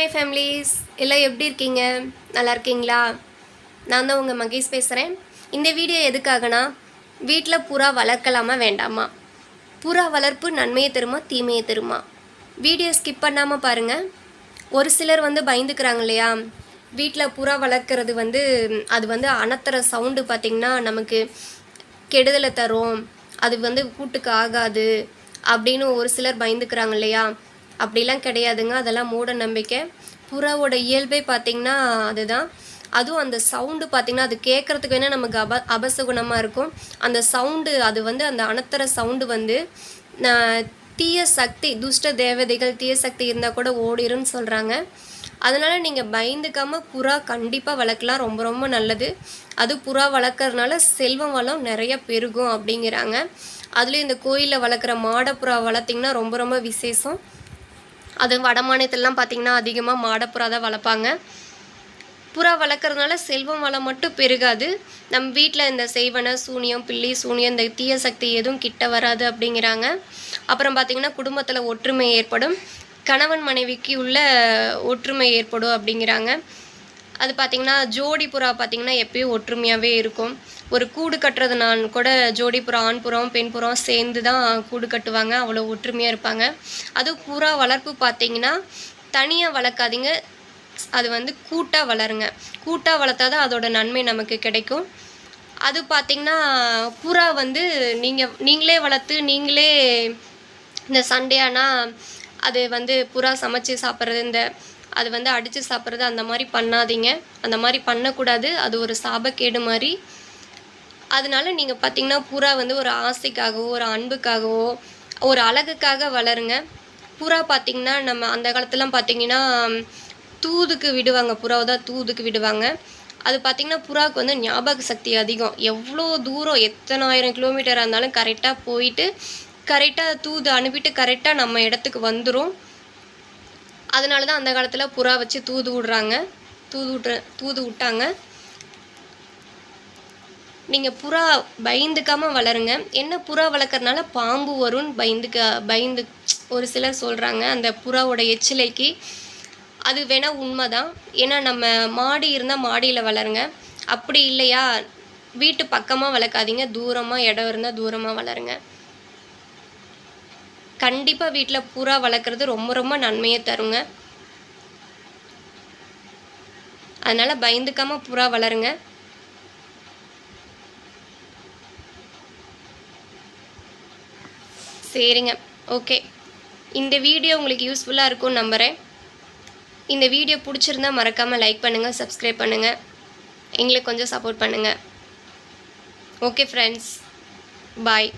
My families எல்லாம் எப்படி இருக்கீங்க? நல்லா இருக்கீங்களா? நான் தான் உங்கள் மகேஷ் பேசுகிறேன் இந்த வீடியோ எதுக்காகனா வீட்டில் புறா வளர்க்கலாமா வேண்டாமா? புறா வளர்ப்பு நன்மையை தருமா தீமையை தருமா? வீடியோ ஸ்கிப் பண்ணாமல் பாருங்கள் ஒரு சிலர் வந்து பயந்துக்கிறாங்க இல்லையா? வீட்டில் புறா வளர்க்குறது வந்து அது வந்து அனத்துற சவுண்டு பார்த்திங்கன்னா நமக்கு கெடுதலை தரும். அது வந்து கூட்டுக்கு ஆகாது அப்படின்னு ஒரு சிலர் பயந்துக்கிறாங்க இல்லையா? அப்படிலாம் கிடையாதுங்க. அதெல்லாம் மூட நம்பிக்கை. புறாவோட இயல்பே பார்த்திங்கன்னா அதுதான். அதுவும் அந்த சவுண்டு பார்த்திங்கன்னா அது கேட்குறதுக்கு வேணால் நமக்கு அப அபசகுணமாக இருக்கும். அந்த சவுண்டு அது வந்து அந்த அனத்தர சவுண்டு வந்து தீய சக்தி துஷ்ட தேவதைகள் தீய சக்தி இருந்தால் கூட ஓடிருன்னு சொல்கிறாங்க அதனால் நீங்கள் பயந்துக்காமல் புறா கண்டிப்பாக வளர்க்கலாம். ரொம்ப ரொம்ப நல்லது. அது புறா வளர்க்குறதுனால செல்வம் வளம் நிறைய பெருகும் அப்படிங்கிறாங்க. அதுலேயும் இந்த கோயிலில் வளர்க்குற மாடப்புறா வளர்த்திங்கன்னா ரொம்ப ரொம்ப விசேஷம். அது வட மாநிலத்திலலாம் பார்த்திங்கன்னா அதிகமாக மாடப்புறா தான் வளர்ப்பாங்க. புறா வளர்க்குறதுனால செல்வம் வளம் மட்டும் பெருகாது. நம்ம வீட்டில் இந்த செய்வன சூனியம் பில்லி சூனியம் இந்த தீய சக்தி எதுவும் கிட்ட வராது அப்படிங்கிறாங்க. அப்புறம் பார்த்திங்கன்னா குடும்பத்தில் ஒற்றுமை ஏற்படும். கணவன் மனைவிக்கு உள்ள ஒற்றுமை ஏற்படும் அப்படிங்கிறாங்க. அது பார்த்திங்கன்னா ஜோடி புறா பார்த்திங்கன்னா எப்பயும் ஒற்றுமையாகவே இருக்கும். ஒரு கூடு கட்டுறதுனான் கூட ஜோடி புறா ஆண் புறம் பெண் புறம் சேர்ந்து தான் கூடு கட்டுவாங்க. அவ்வளோ ஒற்றுமையாக இருப்பாங்க. அதுவும் புறா வளர்ப்பு பார்த்திங்கன்னா தனியாக வளர்க்காதீங்க. அது வந்து கூட்டாக வளருங்க. கூட்டாக வளர்த்தா தான் அதோட நன்மை நமக்கு கிடைக்கும். அது பார்த்திங்கன்னா புறா வந்து நீங்கள் நீங்களே வளர்த்து நீங்களே இந்த சண்டேனா அது வந்து புறா சமைச்சு சாப்பிட்றது இந்த அது வந்து அடித்து சாப்பிட்றது அந்த மாதிரி பண்ணாதீங்க. அந்த மாதிரி பண்ணக்கூடாது. அது ஒரு சாபக்கேடு மாதிரி. அதனால நீங்கள் பார்த்தீங்கன்னா புறா வந்து ஒரு ஆசைக்காகவோ ஒரு அன்புக்காகவோ ஒரு அழகுக்காக வளருங்க. புறா பார்த்திங்கன்னா நம்ம அந்த காலத்துலாம் பார்த்திங்கன்னா தூதுக்கு விடுவாங்க. புறாவை தான் தூதுக்கு விடுவாங்க. அது பார்த்திங்கன்னா புறாவுக்கு வந்து ஞாபக சக்தி அதிகம். எவ்வளோ தூரம் எத்தனாயிரம் கிலோமீட்டராக இருந்தாலும் கரெக்டாக போயிட்டு கரெக்டாக தூது அனுப்பிட்டு கரெக்டாக நம்ம இடத்துக்கு வந்துடும் அதனால தான் அந்த காலத்தில் புறா வச்சு தூது விடுறாங்க. தூது விட்ற தூது விட்டாங்க. நீங்கள் புறா பயந்துக்காமல் வளருங்க. என்ன புறா வளர்க்குறதுனால பாம்பு வரும்னு பயந்துக்க பயந்து ஒரு சிலர் சொல்கிறாங்க அந்த புறாவோட எச்சிலைக்கு. அது வேணால் உண்மை தான் ஏன்னா நம்ம மாடி இருந்தால் மாடியில் வளருங்க. அப்படி இல்லையா? வீட்டு பக்கமாக வளர்க்காதீங்க. தூரமாக இடம் இருந்தால் தூரமாக வளருங்க. கண்டிப்பாக வீட்டில் புறா வளர்க்குறது ரொம்ப ரொம்ப நன்மையை தருங்க. அதனால் பயந்துக்காமல் புறா வளருங்க. சரிங்க. ஓகே. இந்த வீடியோ உங்களுக்கு யூஸ்ஃபுல்லாக இருக்கும்னு நம்புகிறேன் இந்த வீடியோ பிடிச்சிருந்தா மறக்காமல் லைக் பண்ணுங்கள் சப்ஸ்கிரைப் பண்ணுங்கள் எங்களுக்கு கொஞ்சம் சப்போர்ட் பண்ணுங்கள் ஓகே ஃப்ரெண்ட்ஸ் பாய்